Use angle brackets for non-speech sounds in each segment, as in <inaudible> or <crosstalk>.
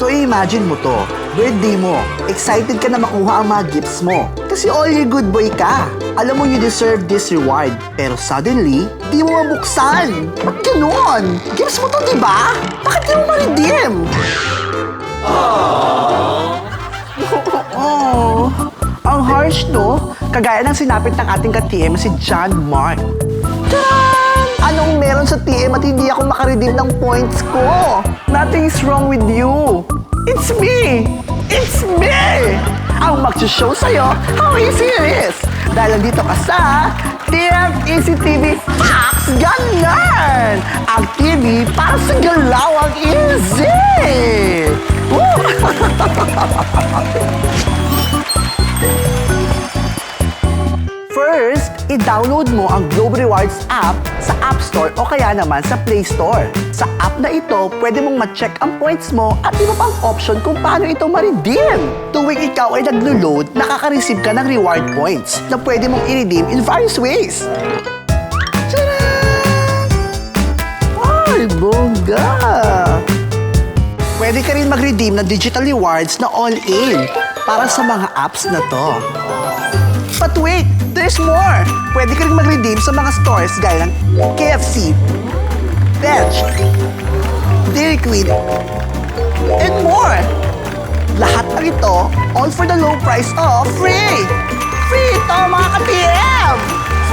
So imagine mo to, birthday mo, excited ka na makuha ang mga gifts mo. Kasi all year good boy ka. Alam mo you deserve this reward. Pero suddenly, di mo mabuksan. Ba't ganun? Gifts mo to, di ba? Bakit di mo ma-redeem? Oh, ang harsh, no? Kagaya ng sinapit ng ating ka-TM si John Mark. Anong meron sa TM at hindi ako makaredeem ng points ko? Nothing's wrong with you. Ang magsishow sa'yo how easy it is. Dahil nandito ka sa Easy TV Facts Ganon! Ang TV para sa galawang easy! Woo! <laughs> i-download mo ang Globe Rewards app sa App Store o kaya naman sa Play Store. Sa app na ito, pwede mong ma-check ang points mo at iba pang option kung paano ito ma-redeem. Tuwing ikaw ay naglo-load, nakaka-receive ka ng reward points na pwede mong i-redeem in various ways. Tcharam! Ay, bongga! Pwede ka rin mag-redeem ng digital rewards na all-in para sa mga apps na to. But wait, there's more! Pwede ka rin mag-redeem sa mga stores gaya ng KFC, Bench, Dairy Queen, and more! Lahat ng ito, all for the low price of free! Free ito mga ka-TM!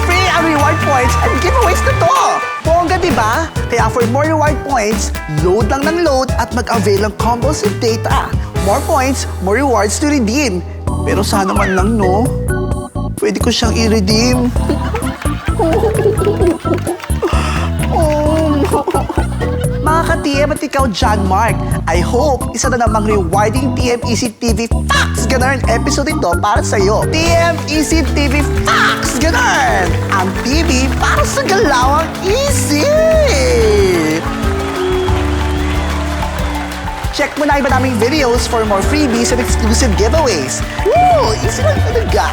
Free ang reward points and giveaways na to! Bongga, di ba? Kaya for more reward points, load lang ng load at mag-avail ng combos with data. More points, more rewards to redeem. Pero sana man lang, no? Ko siyang i-redeem. Mga ka-TM at ikaw, John Mark, I hope isa na namang rewarding TM Easy TV Facts Ganun episode ito para sa'yo. TM Easy TV Facts Ganun! Ang TV para sa galawang easy! Check mo na iba naming videos for more freebies and exclusive giveaways. Woo! Easy lang talaga!